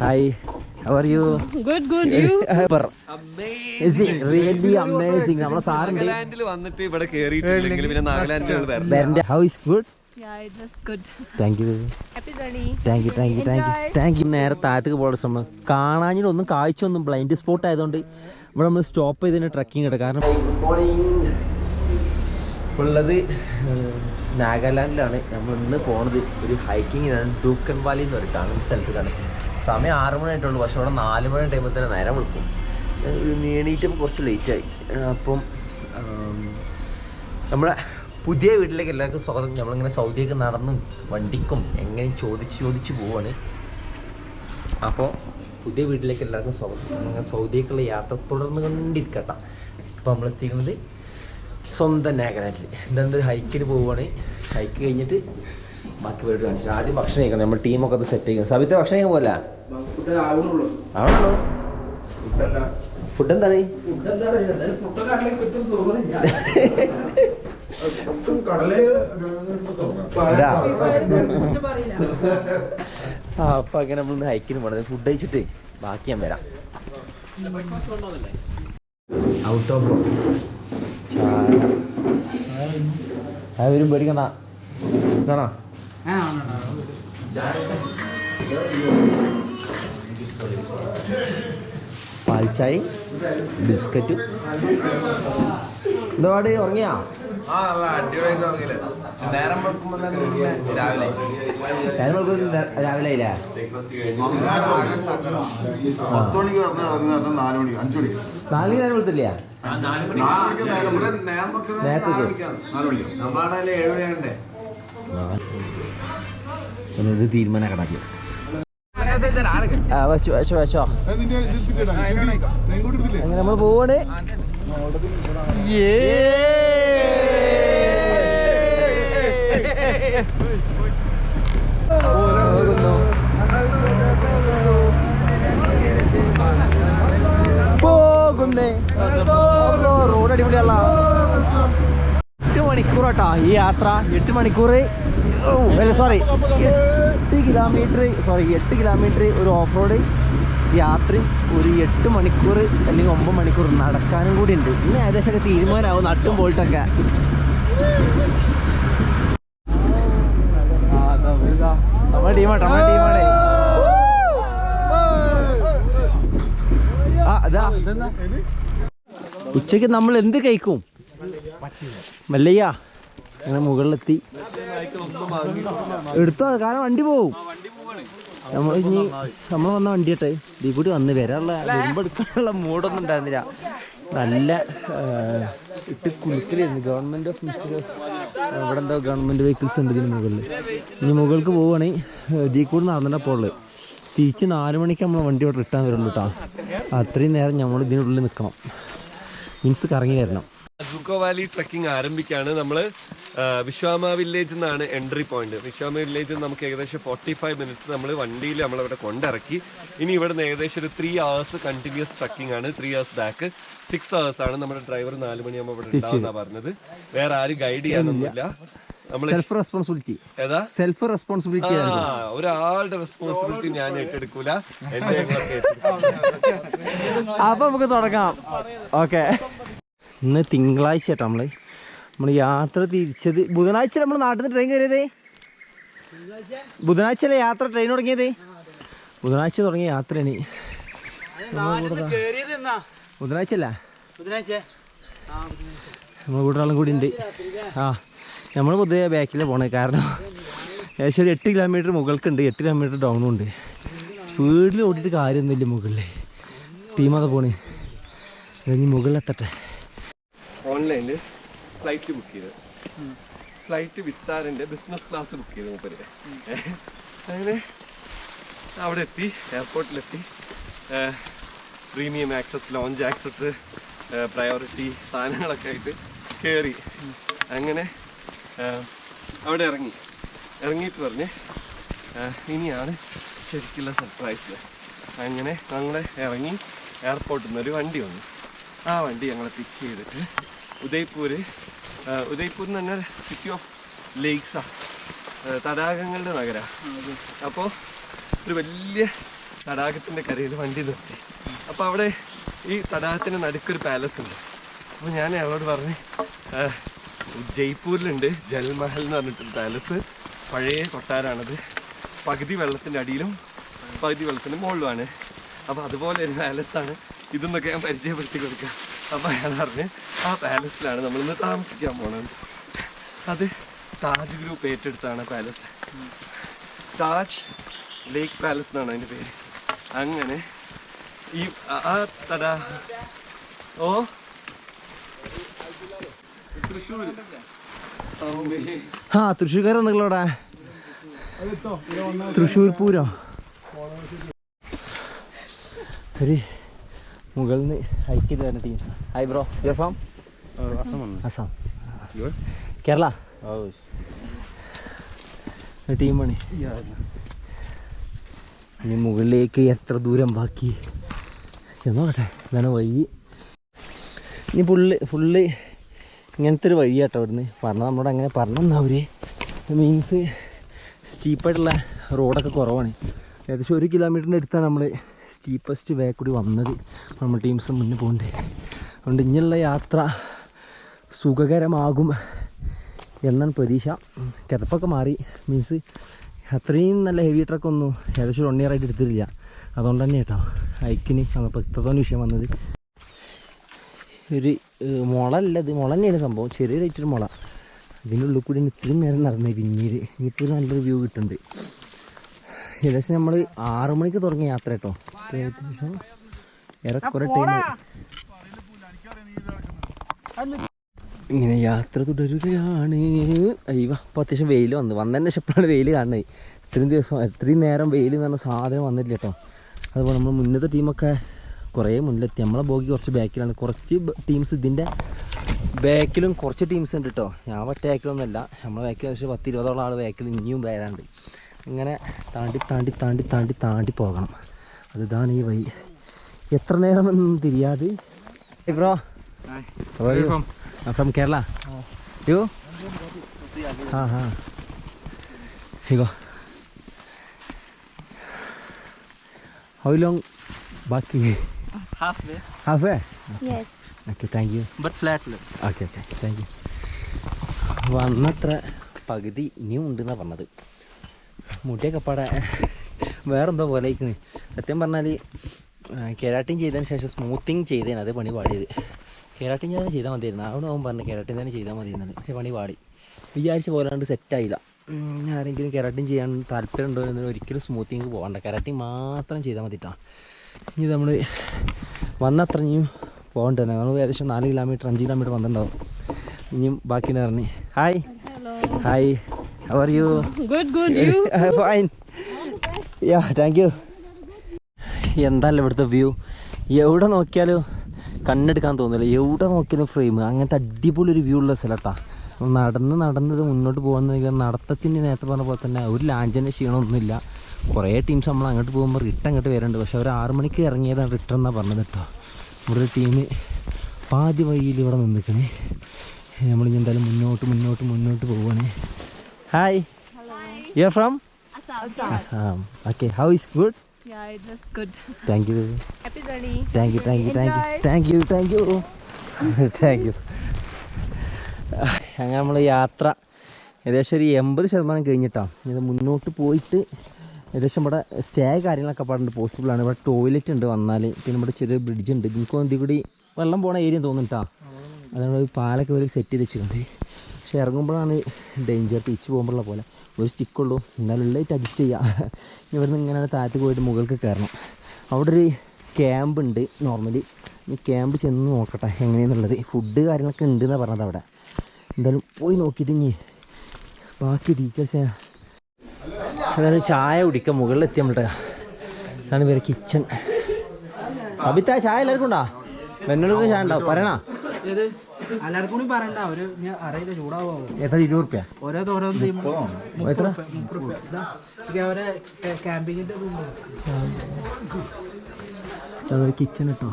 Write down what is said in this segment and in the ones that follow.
Hi how are you Good, good. You? Really amazing നമ്മളെ സാറുണ്ട് നാഗാലാൻഡിൽ വന്നിട്ട് ഇവിടെ കേറിയിട്ടില്ലെങ്കിൽ പിന്നെ നാഗാലാൻഡിൽ വരണം വരന്റെ how is good Yeah, it was good. Thank you. Happy journey. thank you, thank you. Thank you. Thank you നേരെ താഴത്തേക്ക് പോകേണ്ട സമയം കാണാഞ്ഞിട്ട് ഒന്നും കാഴ്ച ഒന്നും ബ്ലൈൻഡ് സ്പോട്ട് ആയതുകൊണ്ട് ഇവിടെ നമ്മൾ സ്റ്റോപ്പ് ചെയ്തതിന് ട്രക്കിംഗ് ഉണ്ട് കാരണം ഗുഡ് ഉള്ളത് നാഗാലാൻഡിലാണ്. നമ്മൾ ഇന്ന് പോണത് ഒരു ഹൈക്കിങ്ങിനാണ് ഡൂക്കൻ വാലി എന്ന് പറയും കാണുന്ന സ്ഥലത്തേക്കാണ് സമയം ആറ് മണി ആയിട്ടുള്ളൂ പക്ഷെ അവിടെ നാല് മണി ടൈമിൽ തന്നെ നേരം വിളിക്കും. നീണീറ്റപ്പോൾ കുറച്ച് ലേറ്റായി അപ്പം നമ്മുടെ പുതിയ വീട്ടിലേക്ക് എല്ലാവർക്കും സ്വാഗതം. നമ്മളിങ്ങനെ സൗദിയൊക്കെ നടന്നും വണ്ടിക്കും എങ്ങനെ ചോദിച്ച് ചോദിച്ച് പോവാണ്. അപ്പോൾ പുതിയ വീട്ടിലേക്ക് എല്ലാവർക്കും സ്വാഗതം. നമ്മളിങ്ങനെ സൗദിയൊക്കെയുള്ള യാത്ര തുടർന്ന് കണ്ടിരിക്കട്ടെ. നമ്മൾ എത്തിക്കുന്നത് സ്വന്തം നാഗനാട്ടിൽ എന്താ ഹൈക്കിന് പോവുകയാണ് ഹൈക്ക് കഴിഞ്ഞിട്ട് ബാക്കി പരിപാടി കാണിച്ചു. ആദ്യം ഭക്ഷണം കഴിക്കണം. നമ്മൾ ടീമൊക്കെ അത് സെറ്റ് ചെയ്യണം. സബിത്തെ ഭക്ഷണം കഴിക്കാൻ പോലെ ആണല്ലോ ഫുഡ് എന്താണ്. ആ അപ്പൊ അങ്ങനെ നമ്മൾ ഹൈക്കിന് പോണത്. ഫുഡ് കഴിച്ചിട്ട് ബാക്കി ഞാൻ വരാം. ഔട്ട് ഓഫ് വരും പേടിക്കണ്ട കാണാ പാൽച്ചായ ബിസ്ക്കറ്റും. എന്താ പാടി? ഉറങ്ങിയാ? ആ അല്ല അടിപൊളിയായിട്ട് ഉറങ്ങിയില്ലേ? നേരം വെക്കുമ്പോ തന്നെ രാവിലെ. നേരം നാല് നേരം നേരം നേരത്തെ ഇത് തീരുമാനം കടാക്കി ആ വെച്ചോ നമ്മൾ പോവാണ്? പോകുന്നേ. റോഡ് അടിപൊളിയല്ല എട്ട് മണിക്കൂർ കേട്ടോ ഈ യാത്ര. എട്ട് മണിക്കൂർ അല്ല സോറി എട്ട് കിലോമീറ്റർ സോറി എട്ട് കിലോമീറ്റർ ഒരു ഓഫ് റോഡ് യാത്ര ഒരു എട്ട് മണിക്കൂർ അല്ലെങ്കിൽ ഒമ്പത് മണിക്കൂർ നടക്കാനും കൂടി ഉണ്ട്. ഇനി ഏകദേശം ഒക്കെ തീരുമാനമാവും നട്ടും പോയിട്ടൊക്കെ ഉച്ചയ്ക്ക് നമ്മൾ എന്ത് കഴിക്കും? മല്ലയ്യ. അങ്ങനെ മുകളിലെത്തി. എടുത്തോ കാരണം വണ്ടി പോവും. നമ്മൾ ഇനി നമ്മൾ വന്ന വണ്ടി കേട്ടെ ഇതിൽ കൂടി വന്ന് വരാനുള്ള വരുമ്പെടുക്കാനുള്ള മൂടൊന്നും ഉണ്ടായിരുന്നില്ല. നല്ല ഇട്ട് കുലുക്കലായിരുന്നു. ഗവൺമെന്റ് ഓഫ് മിസ്റ്റർ ഇവിടെ എന്തോ ഗവൺമെന്റ് വെഹിക്കിൾസ് ഉണ്ട് ഇതിന് മുകളിൽ. ഇനി മുകൾക്ക് പോവുകയാണെങ്കിൽ ഇതിൽ കൂടി നടന്നിട്ടാ പോകുള്ളത് തിരിച്ച് നാല് മണിക്ക് നമ്മൾ വണ്ടി ഇവിടെ റിട്ടേൺ വരുള്ളൂ കേട്ടോ അത്രയും നേരം നമ്മൾ ഇതിനുള്ളിൽ നിൽക്കണം മീൻസ് കറങ്ങി വരണം. സുക്കോ വാലി ട്രക്കിംഗ് ആരംഭിക്കുകയാണ് നമ്മൾ വിശ്വാമ വില്ലേജ് എന്നാണ് എൻട്രി പോയിന്റ് വിശ്വാമ വില്ലേജ് നമുക്ക് ഏകദേശം ഫോർട്ടി ഫൈവ് മിനിറ്റ്സ് നമ്മൾ വണ്ടിയിൽ നമ്മളവിടെ കൊണ്ടിറക്കി. ഇനി ഇവിടെ നിന്ന് ഏകദേശം ഒരു ത്രീ അവേഴ്സ് കണ്ടിന്യൂസ് ട്രക്കിംഗ് ആണ്. Three hours back six hours ആണ് നമ്മുടെ ഡ്രൈവർ നാല് മണിയാകുമ്പോൾ ഇവിടെ ഉണ്ടാവുന്ന പറഞ്ഞത്. വേറെ ആരും ഗൈഡ് ചെയ്യാനൊന്നുമില്ല. നമ്മൾ സെൽഫ് റെസ്പോൺസിബിലിറ്റി ഏതാ സെൽഫ് റെസ്പോൺസിബിലിറ്റി ഒരാളുടെ റെസ്പോൺസിബിലിറ്റി ഞാൻ ഏറ്റെടുക്കൂല. അപ്പൊ നമുക്ക് തുടങ്ങാം. ഓക്കെ ഇന്ന് തിങ്കളാഴ്ച കേട്ടോ നമ്മൾ. നമ്മൾ യാത്ര തിരിച്ചത് ബുധനാഴ്ച നമ്മൾ നാട്ടിൽ നിന്ന് ട്രെയിൻ കയറിയതേ ബുധനാഴ്ച അല്ലേ യാത്ര ട്രെയിൻ തുടങ്ങിയത്? ബുധനാഴ്ച തുടങ്ങിയ യാത്രയാണ്. ബുധനാഴ്ച? അല്ല നമ്മൾ കൂട്ടാളും കൂടി ഉണ്ട്. ആ നമ്മൾ പൊതുവെ ബാക്കിൽ പോണേ. കാരണം ഏകദേശം ഒരു എട്ട് കിലോമീറ്റർ മുകൾക്കുണ്ട് എട്ട് കിലോമീറ്റർ ഡൗണും ഉണ്ട്. സ്പീഡിൽ ഓടിയിട്ട് കാര്യമൊന്നുമില്ല മുകളിൽ ടീം അത് പോണേ. ഇനി മുകളിലെത്തട്ടെ. ഓൺലൈനിൽ ഫ്ലൈറ്റ് ബുക്ക് ചെയ്ത്. ഫ്ലൈറ്റ് വിസ്താറിന്റെ ബിസിനസ് ക്ലാസ് ബുക്ക് ചെയ്തു മൂപ്പര്. അങ്ങനെ അവിടെ എത്തി എയർപോർട്ടിലെത്തി premium access lounge access priority സാധനങ്ങളൊക്കെ ആയിട്ട് കയറി അങ്ങനെ അവിടെ ഇറങ്ങി. ഇറങ്ങിയിട്ട് പറഞ്ഞ് ഇനിയാണ് ശരിക്കുള്ള സർപ്രൈസ് അങ്ങനെ ഞങ്ങൾ ഇറങ്ങി എയർപോർട്ടിൽ നിന്ന് ഒരു വണ്ടി വന്നു. ആ വണ്ടി ഞങ്ങളെ പിക്ക് ചെയ്തിട്ട് ഉദയ്പൂർ ഉദയ്പൂർ എന്ന് പറഞ്ഞാൽ സിറ്റി ഓഫ് ലേക്സാ തടാകങ്ങളുടെ നഗരമാണ് അപ്പോൾ ഒരു വലിയ തടാകത്തിന്റെ കരയിൽ വണ്ടി നിർത്തി. അപ്പോൾ അവിടെ ഈ തടാകത്തിന് നടുക്കൊരു പാലസ് ഉണ്ട്. അപ്പോൾ ഞാൻ അവളോട് പറഞ്ഞ് "ആ, ജയ്പൂരിലുണ്ട് ജൽമഹൽ എന്ന് പറഞ്ഞിട്ടൊരു പാലസ് പഴയ കൊട്ടാരാണത്. പകുതി വെള്ളത്തിന്റെ അടിയിലും പകുതി വെള്ളത്തിന്റെ മുകളിലുമാണ്. അപ്പോൾ അതുപോലെ ഒരു പാലസാണ് ഇതെന്നൊക്കെ ഞാൻ പരിചയപ്പെടുത്തി കൊടുക്കാം. അപ്പോൾ അയാൾ പറഞ്ഞ് ആ പാലസിലാണ് നമ്മളിന്ന് താമസിക്കാൻ പോണത്. അത് താജ് ഗ്രൂപ്പ് ഏറ്റെടുത്താണ് പാലസ്. താജ് ലേക്ക് പാലസ് എന്നാണ് അതിന്റെ പേര്. അങ്ങനെ ഈ ആ- തട. ഓ. തൃശ്ശൂർ ആ തൃശ്ശൂർക്കാരൻ നിങ്ങളവിടെ? തൃശ്ശൂർ പൂരം. ഒരു മുകളിൽ നിന്ന് ഹൈക്ക് ചെയ്ത് വരുന്ന teams hi bro your from Assam Kerala? ടീമാണ് ഇനി മുകളിലേക്ക് എത്ര ദൂരം ബാക്കി? ചെന്നോട്ടെ ഇതാണ് വഴി. ഇനി ഫുള്ള് ഫുള്ള് ഇങ്ങനത്തെ ഒരു വഴി കേട്ടോ അവിടുന്ന് പറഞ്ഞ നമ്മളോട് അങ്ങനെ പറഞ്ഞെന്നാ അവർ മീൻസ് സ്റ്റീപ്പായിട്ടുള്ള റോഡൊക്കെ കുറവാണ്. ഏകദേശം ഒരു കിലോമീറ്ററിന്റെ അടുത്താണ് നമ്മൾ സ്റ്റീപ്പസ്റ്റ് വേ കൂടി വന്നത്. നമ്മൾ ടീംസ് മുന്നേ പോകണ്ടേ. അതുകൊണ്ട് ഇനിയുള്ള യാത്ര സുഖകരമാകും എന്നാണ് പ്രതീക്ഷ. കിതപ്പൊക്കെ മാറി. മീൻസ് അത്രയും നല്ല ഹെവി ട്രക്കൊന്നും ഏകദേശം വൺ ഇയർ ആയിട്ട് എടുത്തിട്ടില്ല. അതുകൊണ്ട് തന്നെ കേട്ടോ ഹൈക്കിന് അപ്പോൾ ഇത്രത്തോളം വിഷയം വന്നത്. ഒരു മുളല്ല ഇത്. മുള തന്നെയാണ് സംഭവം. ചെറിയൊരു മുള. ഇതിന്റെ ഉള്ളിൽ കൂടി ഇത്രയും നേരം നടന്നത് പിന്നീട്. ഇനിയിപ്പോൾ നല്ലൊരു വ്യൂ കിട്ടുന്നുണ്ട്. ഏകദേശം നമ്മൾ ആറു മണിക്ക് തുടങ്ങിയ യാത്ര കേട്ടോ. ഏകദേശം ഏറെക്കുറെ ടൈം ഇങ്ങനെ യാത്ര തുടരുകയാണ്. അയ്യോ അപ്പോൾ അത്യാവശ്യം വെയിൽ വന്നു. വന്നതിന് ശേഷമാണ് വെയിൽ കാണുന്നത്. ഇത്രയും ദിവസം ഇത്രയും നേരം വെയിൽ എന്ന് പറഞ്ഞ സാധനം വന്നിട്ടില്ല കേട്ടോ. അതുപോലെ നമ്മൾ മുന്നത്തെ ടീമൊക്കെ കുറേ മുന്നിലെത്തി. നമ്മളെ ബോഗി കുറച്ച് ബാക്കിലാണ് കുറച്ച് ടീംസ് ഇതിന്റെ ബാക്കിലും കുറച്ച് ടീംസ് ഉണ്ട് കേട്ടോ. ഞാൻ ഒറ്റ ബാക്കിലൊന്നുമല്ല നമ്മളെ ബാക്കിൽ പക്ഷേ പത്ത് ഇരുപതോളം ആൾ ബാക്കിൽ ഇനിയും വരാണ്ട് ഇങ്ങനെ താണ്ടി താണ്ടി താണ്ടി താണ്ടി താണ്ടി പോകണം. അതിതാണ് ഈ വഴി. എത്ര നേരം നേരമൊന്നും തിരിയാതെ. ബ്രോ ഫ്രം കേരള യു ആ. ഹാ ഹിഗോ ഹൗ ലോങ് ബാക്കി? Half way half way yes okay thank you but ഫ്ലാറ്റിൽ ഓക്കെ ഓക്കെ താങ്ക് യു വന്നത്ര പകുതി ഇനിയും ഉണ്ടെന്നാണ് പറഞ്ഞത്. മുടിയൊക്കെ പാടെ വേറെന്തോ പോലെ ഇരിക്കുന്നത് സത്യം പറഞ്ഞാൽ കെരാട്ടിൻ ചെയ്തതിന് ശേഷം സ്മൂത്തിങ് ചെയ്തേന് അത് പണി പാടിയത്. കെരാട്ടിൻ ഞാൻ ചെയ്താൽ മതിയായിരുന്നു. അവിടെ അവൻ പറഞ്ഞു കെരാട്ടിൻ തന്നെ ചെയ്താൽ മതിയെന്നാണ്. പക്ഷേ പണി പാടി. വിചാരിച്ച പോലെ പോലാണ്ട് സെറ്റായില്ല ആരെങ്കിലും കെരാട്ടിൻ ചെയ്യാൻ താല്പര്യം ഉണ്ടോ എന്ന് ഒരിക്കലും സ്മൂത്തിങ് പോകണ്ട കെരാട്ടിൻ മാത്രം ചെയ്താൽ മതിട്ടാണ് ഇനി നമ്മൾ വന്നത്ര ഇനിയും പോകണ്ട? നമ്മൾ ഏകദേശം നാല് കിലോമീറ്റർ അഞ്ച് കിലോമീറ്റർ വന്നിട്ടുണ്ടാവും. ഇനിയും ബാക്കി പറഞ്ഞ് hi Hello. Hi are you? Good, good. You? Fine Yeah, thank you. എന്തായാലും ഇവിടുത്തെ വ്യൂ എവിടെ നോക്കിയാലും കണ്ണെടുക്കാൻ തോന്നില്ല. എവിടെ നോക്കിയാലും ഫ്രെയിം അങ്ങനത്തെ അടിപൊളി ഒരു വ്യൂ ഉള്ള സ്ഥലത്താണ് നടന്ന് നടന്നത് മുന്നോട്ട് പോകുന്ന നടത്തത്തിന്റെ നേരത്തെ പറഞ്ഞ പോലെ തന്നെ ഒരു ലാഞ്ചിന്റെ ക്ഷീണമൊന്നുമില്ല. കുറേ ടീംസ് നമ്മൾ അങ്ങോട്ട് പോകുമ്പോൾ റിട്ടേൺ അങ്ങോട്ട് വരുന്നുണ്ട് പക്ഷെ അവർ ആറു മണിക്ക് ഇറങ്ങിയതാണ് റിട്ടേൺ എന്നാണ് പറഞ്ഞത് കേട്ടോ. നമ്മുടെ ടീം പാതി വഴിയിൽ ഇവിടെ നിന്നിക്കണേ. നമ്മളിനി എന്തായാലും മുന്നോട്ട് മുന്നോട്ട് മുന്നോട്ട് പോവുകയാണ് hi Hello. You're from? Assam. Assam. Okay, how is good? Yeah, it was good. Thank you. Happy journey. Thank you, thank you, thank you. Thank you, thank you. Thank you. അങ്ങനെ നമ്മൾ യാത്ര ഏകദേശം ഒരു എൺപത് ശതമാനം കഴിഞ്ഞിട്ടാണ് ഇത് മുന്നോട്ട് പോയിട്ട് ഏകദേശം ഇവിടെ സ്റ്റേ കാര്യങ്ങളൊക്കെ പാടുണ്ട് പോസിബിളാണ് ഇവിടെ ടോയ്ലറ്റ് ഉണ്ട് വന്നാൽ പിന്നെ ഇവിടെ ചെറിയ ബ്രിഡ്ജ് ഉണ്ട് എനിക്ക് തോന്നുന്നു കൂടി വെള്ളം പോണ ഏരിയ തോന്നുന്നുട്ടാ അതുകൊണ്ട് ഒരു പാലൊക്കെ ഒരു സെറ്റ് ചെയ്ത് വെച്ചിട്ടുണ്ട് പക്ഷെ ഇറങ്ങുമ്പോഴാണ് ഡേഞ്ചർ പിച്ച് പോകുമ്പോഴുള്ള പോലെ. ഒരു സ്റ്റിക്കുള്ളൂ എന്നാലും ലൈറ്റ് അഡ്ജസ്റ്റ് ചെയ്യാം. ഇവിടുന്ന് ഇങ്ങനെ താഴത്ത് പോയിട്ട് മുകൾക്ക് കയറണം. അവിടെ ഒരു ക്യാമ്പ് ഉണ്ട് നോർമലി ഈ ക്യാമ്പ് ചെന്ന് നോക്കട്ടെ എങ്ങനെയെന്നുള്ളത്. ഫുഡ് കാര്യങ്ങളൊക്കെ ഉണ്ട് എന്നാണ് പറഞ്ഞത് അവിടെ. എന്തായാലും പോയി നോക്കിയിട്ട് ഇനി ബാക്കി ഡീറ്റെയിൽസ് അതായത് ചായ കുടിക്കാൻ മുകളിൽ എത്തി നമ്മളുടെ അതാണ് പേര് കിച്ചൺ അഭിത്ത ചായ എല്ലാവർക്കും ഉണ്ടോ? എന്നോട് ചായ ഉണ്ടാവും പറയണ? എല്ലാവർക്കും കൂടി പറയണ്ട ഒരു ഞാൻ അറിയില്ല ചൂടാവോ? എത്ര ഇരുപത് റുപ്യ? ഓരോ തോരോ എത്ര? അവരെ ക്യാമ്പിങ്ങിന്റെ കിച്ചൺ കേട്ടോ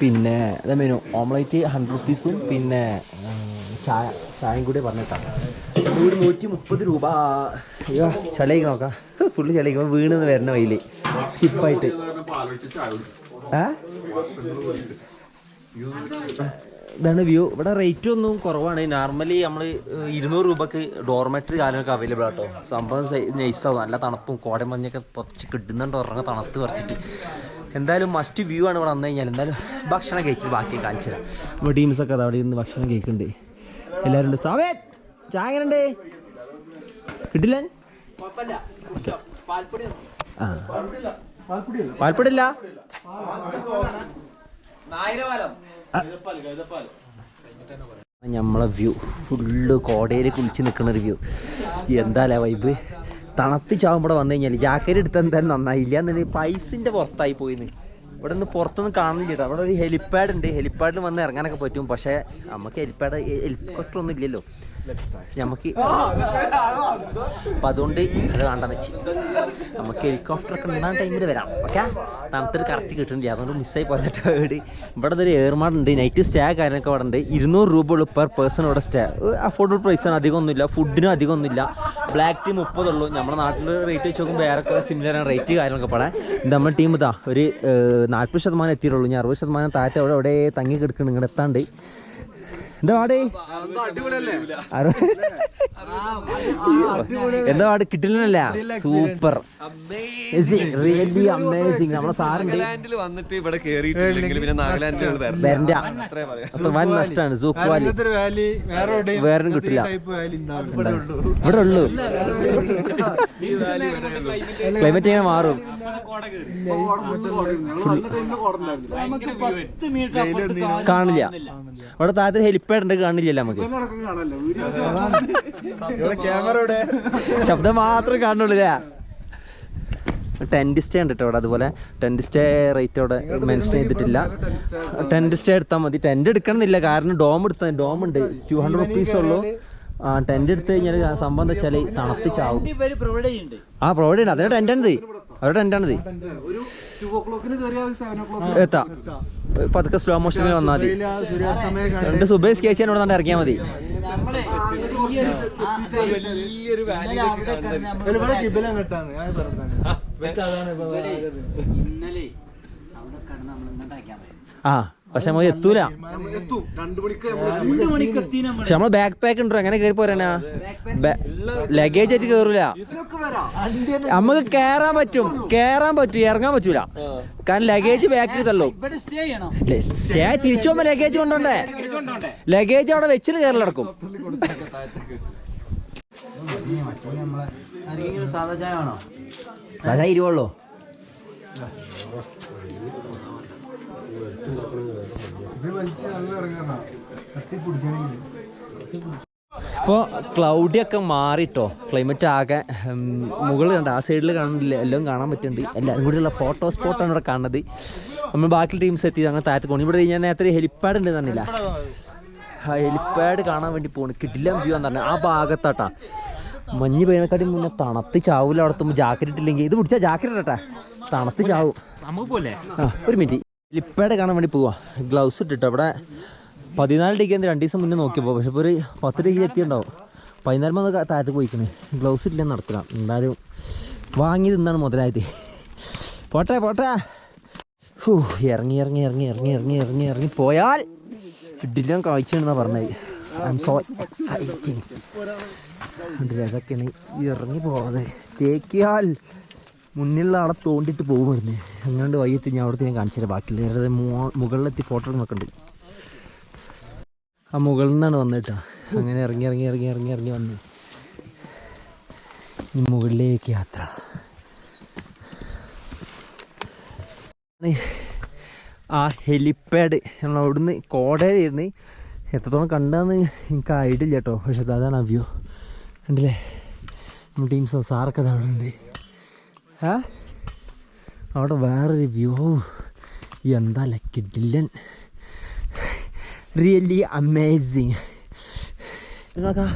പിന്നെ അതേ മെനു ഓംലേറ്റ് ഹൺഡ്രഡ് റുപ്പീസും പിന്നെ ചായ ചായയും കൂടി പറഞ്ഞിട്ടാണ് വീട് നൂറ്റി മുപ്പത് രൂപ. അയ്യോ ചളിയൊക്കെ നോക്കാം. ഫുള്ള് ചെലയിക്കുമ്പോൾ വീണെന്ന് വരണ വയ്യിൽ സ്കിപ്പായിട്ട് ഏ? ഇതാണ് വ്യൂ ഇവിടെ റേറ്റ് ഒന്നും കുറവാണ്. നോർമലി നമ്മൾ ഇരുന്നൂറ് രൂപക്ക് ഡോർമെറ്ററി കാലമൊക്കെ അവൈലബിൾ ആട്ടോ. സംഭവം നൈസാവും നല്ല തണുപ്പും കോടം മഞ്ഞൊക്കെ പുറച്ച് കിട്ടുന്നുണ്ട് ഉറങ്ങ തണുത്ത് കുറച്ചിട്ട്. എന്തായാലും മസ്റ്റ് വ്യൂ ആണ് ഇവിടെ വന്നു കഴിഞ്ഞാൽ. എന്തായാലും ഭക്ഷണം കഴിച്ചിട്ട് ബാക്കി കാണിച്ചു തരാം. ഇവിടെ ടീംസൊക്കെ അവിടെ ഇരുന്ന് ഭക്ഷണം കഴിക്കുന്നുണ്ട്. എല്ലാവരും ഉണ്ട്. സാവേ ചായ കിട്ടില്ല? ആ. പാൽപ്പൊടില്ല നമ്മളെ വ്യൂ ഫുള്ള് കോടയിൽ കുളിച്ച് നിൽക്കുന്ന ഒരു വ്യൂ എന്താല്ലേ വൈബ് തണുപ്പിച്ചാവുമ്പോൾ വന്നു കഴിഞ്ഞാൽ ജാക്കറ്റ് എടുത്ത് എന്തായാലും നന്നായില്ല എന്നുണ്ടെങ്കിൽ പൈസിന്റെ പുറത്തായി പോയിന്ന്. ഇവിടെ നിന്ന് പുറത്തൊന്നും കാണില്ല കേട്ടോ. അവിടെ ഒരു ഹെലിപ്പാഡ് ഉണ്ട്. ഹെലിപ്പാഡിൽ വന്ന് ഇറങ്ങാനൊക്കെ പറ്റും. പക്ഷേ നമുക്ക് ഹെലിപ്പാഡ് ഹെലികോപ്റ്റർ ഒന്നും ഇല്ലല്ലോ. നമുക്ക് അപ്പം അതുകൊണ്ട് അത് വേണ്ടെന്ന് വെച്ച്. നമുക്ക് ഹെലികോപ്റ്റർ ഒക്കെ ഉണ്ടാകുന്ന ടൈമിൽ വരാം. ഓക്കെ തണുത്തൊരു കറക്റ്റ് കിട്ടുന്നില്ല. അതുകൊണ്ട് മിസ്സായി പോയിട്ട് വീട്. ഇവിടെ ഒരു ഏർമാടുണ്ട് നൈറ്റ് സ്റ്റേ കാര്യങ്ങളൊക്കെ അവിടെ ഉണ്ട്. ഇരുന്നൂറ് രൂപ ഉള്ളൂ പെർ പേഴ്സൺ ഇവിടെ സ്റ്റേ അഫോർഡബിൾ പ്രൈസാണ് അധികം ഒന്നുമില്ല. ഫുഡിനും അധികം ഒന്നുമില്ല. ബ്ലാക്ക് ടീ മുപ്പതുള്ളൂ. നമ്മുടെ നാട്ടിൽ റേറ്റ് വെച്ച് നോക്കുമ്പോൾ വേറെ സിമിലർ ആണ് റേറ്റ് കാര്യങ്ങളൊക്കെ പറയാൻ നമ്മുടെ ടീം ഇതാ. ഒരു നാൽപ്പത് ശതമാനം എത്തിയിട്ടുള്ളൂ. ഞാൻ അറുപത് ശതമാനം താഴത്തെ അവിടെ അവിടെ തങ്ങി കിടക്കുന്നു ഇങ്ങോട്ട് എത്താണ്ട്. എന്താ പാട്? എന്താ പാട്? കിട്ടില്ല സൂപ്പർ. റിയലി അമേസിംഗ് നമ്മളെ സാറുണ്ട്. വന്നിട്ട് ഇവിടെ വരണ്ട. അത്ര വൻ നഷ്ടമാണ്. Super valley. വേറെ കിട്ടില്ല. ഇവിടെ ഉള്ളൂ. ക്ലൈമറ്റ് ഇങ്ങനെ മാറും. കാണില്ല. അവിടെ താഴത്തെ ഹെലിപ്പാഡ് ഉണ്ട് കാണില്ലല്ലോ നമുക്ക്. ശബ്ദം മാത്രമേ കാണുള്ളൂ ടെന്റ് സ്റ്റേ ഉണ്ട് കേട്ടോ അവിടെ അതുപോലെ. ടെന്റ് സ്റ്റേ റേറ്റ് അവിടെ മെൻഷൻ ചെയ്തിട്ടില്ല. ടെന്റ് സ്റ്റേ എടുത്താൽ മതി. ടെന്റ് എടുക്കണമെന്നില്ല. കാരണം ഡോം എടുത്താൽ ഡോം ഉണ്ട്. ടു ഹൺഡ്രഡ് റുപ്പീസ് ഉള്ളൂ. ആ ടെന്റ് എടുത്ത് കഴിഞ്ഞാൽ സംഭവം എന്താ വെച്ചാൽ തണുപ്പിച്ചാവും. ആ പ്രൊവൈഡ് ചെയ്യുന്നുണ്ട്. അതിന് അവരുടെ ടെന്റാണിത് ഒരു ടു ഓ ക്ലോക്കിന് കയറിയ സെവൻ ഓ ക്ലോക്ക് എത്താം. പതുക്കെ സ്ലോ മോഷനിൽ വന്നാൽ മതി. രണ്ട് സുബേസ് ഇവിടെ ഇവിടെ കിബിലം ഞാൻ നമ്മൾ ഇങ്ങോട്ടാക്കിയാൽ മതി. ആ. പക്ഷെ നമുക്ക് എത്തൂല. നമ്മൾ പക്ഷെ നമ്മൾ ബാക്ക് പാക്ക് ഉണ്ടോ എങ്ങനെ കയറി പോരാനാ. ലഗേജ് ആയിട്ട് കേറൂല. നമുക്ക് കേറാൻ പറ്റും കേറാൻ പറ്റും ഇറങ്ങാൻ പറ്റൂല. കാരണം ലഗേജ് ബാക്കിൽ തള്ളു. സ്റ്റേ ചെയ്യണം. സ്റ്റേ തിരിച്ചു പോകുമ്പോ ലഗേജ് കൊണ്ടോണ്ടേ? ലഗേജ് അവിടെ വെച്ചിട്ട് കയറി നടക്കും. സാധാ ചായ ഇരുവുള്ളൂ ഇപ്പോൾ ക്ലൗഡി ഒക്കെ മാറിട്ടോ. ക്ലൈമറ്റ് ആകെ മുകളിൽ കണ്ട ആ സൈഡിൽ കാണുന്നില്ല എല്ലാം കാണാൻ പറ്റുന്നുണ്ട് എല്ലാവരും കൂടിയുള്ള ഫോട്ടോ സ്പോട്ടാണ് ഇവിടെ കാണുന്നത്. നമ്മൾ ബാക്കി ടീംസ് എത്തി അങ്ങനെ താഴത്ത് പോകണം ഇവിടെ ഞാൻ നേരത്തെ ഹെലിപ്പാഡ് ഉണ്ട് തന്നില്ല ഹെലിപ്പാഡ് കാണാൻ വേണ്ടി പോകണം കിട്ടില്ല വ്യൂ എന്ന് പറഞ്ഞാൽ ആ ഭാഗത്താട്ടാ. മഞ്ഞ് പെയ്യണക്കാട്ടി മുന്നേ തണുത്ത് ചാവൂല. അവിടെ ജാക്കറ്റ് ഇട്ടില്ലെങ്കിൽ. ഇത് പിടിച്ചാൽ ജാക്കറ്റ് ഇടട്ടെ. തണുത്ത് ചാവും. ഒരു മിനിറ്റ് ഹെലിപ്പാഡ് കാണാൻ വേണ്ടി പോവാ. ഗ്ലൗസ് ഇട്ടിട്ട് അവിടെ പതിനാല് ഡിഗ്രി എന്ന് രണ്ട് ദിവസം മുന്നേ നോക്കിയപ്പോൾ പക്ഷെ ഒരു പത്ത് ഡിഗ്രി എത്തിയിട്ടുണ്ടാവും. പതിനാല് മൂന്ന് താഴത്ത് പോയിക്കണേ. ഗ്ലൗസ് ഇല്ലെന്ന് നടത്തില്ല എന്തായാലും വാങ്ങി തിന്നാണ് മുതലായത്. പോട്ടെ പോട്ടെ. ഹൂ ഇറങ്ങി ഇറങ്ങി ഇറങ്ങി ഇറങ്ങി ഇറങ്ങി ഇറങ്ങി ഇറങ്ങി പോയാൽ ഇഡിലും കാഴ്ചയാണെന്നാണ് പറഞ്ഞത്. ഐ എം സോ എക്സൈറ്റിങ് അതൊക്കെയാണ് ഇറങ്ങി പോവാതെ തേക്കിയാൽ മുന്നിലുള്ള ആളെ തോണ്ടിട്ട് പോകുമായിരുന്നു അങ്ങനെ വൈകിട്ട് ഞാൻ അവിടുത്തെ ഞാൻ കാണിച്ചു തരാം ബാക്കിയുള്ള നേരത്തെ മുകളിലെത്തി ഫോട്ടോ നോക്കണ്ട് ആ മുകളിൽ നിന്നാണ് വന്നിട്ടാ. അങ്ങനെ ഇറങ്ങി ഇറങ്ങി ഇറങ്ങി ഇറങ്ങി ഇറങ്ങി വന്നു. ഇനി മുകളിലേക്ക് യാത്ര. ആ ഹെലിപ്പാഡ് നമ്മൾ അവിടുന്ന് കോടയിലിരുന്ന് എത്രത്തോളം കണ്ടാന്ന് എനിക്ക് ആയിട്ടില്ല കേട്ടോ. പക്ഷെ അതാണ് ആ വ്യൂ കണ്ടില്ലേ? നമ്മുടെ ടീംസ് സാറൊക്കെ അവിടെ ഉണ്ട്. അവിടെ വേറൊരു വ്യൂ എന്താ കിഡില്ലൻ റിയലി അമേസിങ് നോക്കാം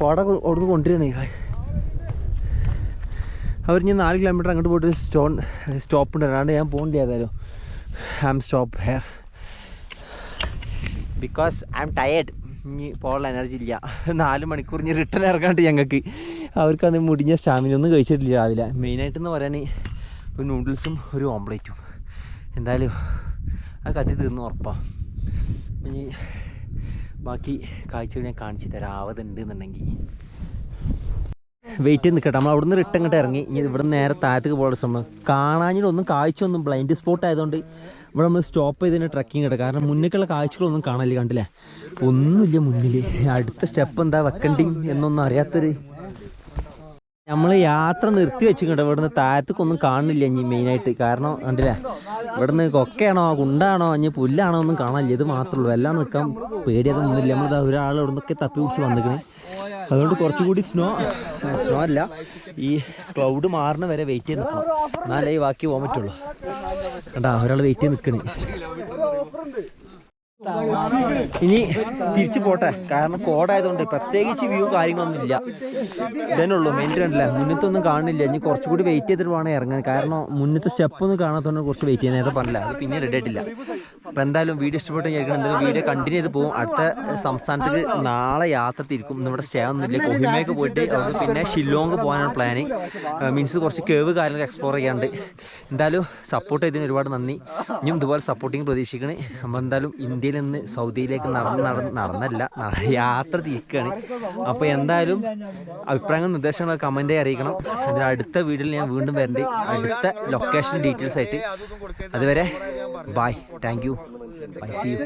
കോട കൊടുത്ത് കൊണ്ടുവരണേ അവർ ഞാൻ നാല് കിലോമീറ്റർ അങ്ങോട്ട് പോയിട്ട് സ്റ്റോൺ സ്റ്റോപ്പ് ഉണ്ട്. അല്ലാണ്ട് ഞാൻ പോകണ്ടേ ഏതായാലും. I am stop here because I am tired ഇനി പോകാനുള്ള എനർജി ഇല്ല. നാല് മണിക്കൂർ ഇനി റിട്ടേൺ ഇറങ്ങാണ്ട് ഞങ്ങൾക്ക്. അവർക്കന്ന് മുടിഞ്ഞ സ്റ്റാമിന ഒന്നും കഴിച്ചിട്ടില്ല രാവിലെ. മെയിനായിട്ടെന്ന് പറയാൻ ഒരു നൂഡിൽസും ഒരു ഓംപ്ലേറ്റും എന്തായാലും ആ കത്തി തീർന്നു ഉറപ്പാണ് ഇനി ബാക്കി കാഴ്ചകൾ ഞാൻ കാണിച്ചു തരാം. ആവതുണ്ട് എന്നുണ്ടെങ്കിൽ വെയിറ്റ് നിൽക്കട്ടെ നമ്മൾ അവിടുന്ന് റിട്ടേൺ ഇങ്ങോട്ട് ഇറങ്ങി. ഇനി ഇവിടെ നേരെ താഴത്തേക്ക് പോകാനുള്ള സമയം കാണാഞ്ഞിട്ടൊന്നും കാഴ്ച ഒന്നും ബ്ലൈൻഡ് സ്പോട്ട് ആയതുകൊണ്ട് ഇവിടെ നമ്മൾ സ്റ്റോപ്പ് ചെയ്തതിന് ട്രക്കിംഗ് ഇട കാരണം മുന്നേക്കുള്ള കാഴ്ചകളൊന്നും കാണാനില്ല. കണ്ടില്ലേ? ഒന്നുമില്ല മുന്നിൽ അടുത്ത സ്റ്റെപ്പ് എന്താ? വെക്കണ്ടി എന്നൊന്നും അറിയാത്തൊരു നമ്മൾ യാത്ര നിർത്തി വെച്ചിട്ടുണ്ട്. ഇവിടുന്ന് താഴത്തേക്കൊന്നും കാണുന്നില്ല ഇനി മെയിനായിട്ട്. കാരണം കണ്ടില്ലേ? ഇവിടുന്ന് കൊക്കയാണോ കുണ്ടാണോ ഇനി പുല്ലാണോ ഒന്നും കാണാനില്ല. ഇത് മാത്രമേ ഉള്ളൂ. എല്ലാം നിൽക്കാൻ പേടിയൊക്കെ നിന്നില്ല. നമ്മൾ ഒരാൾ ഇവിടെ നിന്നൊക്കെ തപ്പി പിടിച്ച് വന്നിക്കണേ അതുകൊണ്ട് കുറച്ചുകൂടി സ്നോ സ്നോ അല്ല. ഈ ക്ലൗഡ് മാറണ വരെ വെയിറ്റ് ചെയ്ത് നിൽക്കണം. എന്നാലേ ഈ ബാക്കി പോകാൻ പറ്റുള്ളൂ കണ്ടാ ഒരാൾ വെയിറ്റ് ചെയ്ത് നിൽക്കണേ. ഇനി തിരിച്ചു പോട്ടെ. കാരണം കോടായതുകൊണ്ട് പ്രത്യേകിച്ച് വ്യൂ കാര്യങ്ങളൊന്നും ഇല്ല. ഇതന്നെ ഉള്ളൂ മെയിൻ കണ്ടില്ല? മുന്നത്തൊന്നും കാണില്ല ഇനി കുറച്ചുകൂടി വെയിറ്റ് ചെയ്തിട്ട് വേണം ഇറങ്ങാൻ. കാരണം മുന്നത്തെ സ്റ്റെപ്പ് ഒന്നും കാണാത്തതുകൊണ്ട് കുറച്ച് വെയിറ്റ് ചെയ്യാൻ നേരത്തെ പറഞ്ഞില്ല. അത് പിന്നെ റെഡി ആയിട്ടില്ല. അപ്പം എന്തായാലും വീഡിയോ ഇഷ്ടപ്പെട്ട് കേൾക്കണം എന്തായാലും വീഡിയോ കണ്ടിന്യൂ ചെയ്ത് പോകും അടുത്ത സംസ്ഥാനത്തേക്ക് നാളെ യാത്ര തിരിക്കും. ഇവിടെ സ്റ്റേ ഒന്നുമില്ല കൊഹിമയ്ക്ക് പോയിട്ട് പിന്നെ ഷില്ലോങ് പോകാനാണ് പ്ലാനിങ് മീൻസ് കുറച്ച് കേവ് കാര്യങ്ങൾ എക്സ്പ്ലോർ ചെയ്യാണ്ട് എന്തായാലും സപ്പോർട്ട് ചെയ്തതിന് ഒരുപാട് നന്ദി. ഇനിയും ഇതുപോലെ സപ്പോർട്ടിങ് പ്രതീക്ഷിക്കണേ. നമ്മൾ എന്തായാലും ഇന്ത്യയിൽ നിന്ന് സൗദിയിലേക്ക് നടന്ന് നടന്ന് നടന്നല്ല യാത്ര തിരിക്കുകയാണ്. അപ്പോൾ എന്തായാലും അഭിപ്രായങ്ങളും നിർദ്ദേശങ്ങളൊക്കെ കമന്റായി അറിയിക്കണം. അതിന് അടുത്ത വീഡിയോയിൽ ഞാൻ വീണ്ടും വരേണ്ടി. അടുത്ത ലൊക്കേഷൻ ഡീറ്റെയിൽസ് ആയിട്ട്. അതുവരെ bye thank you bye see you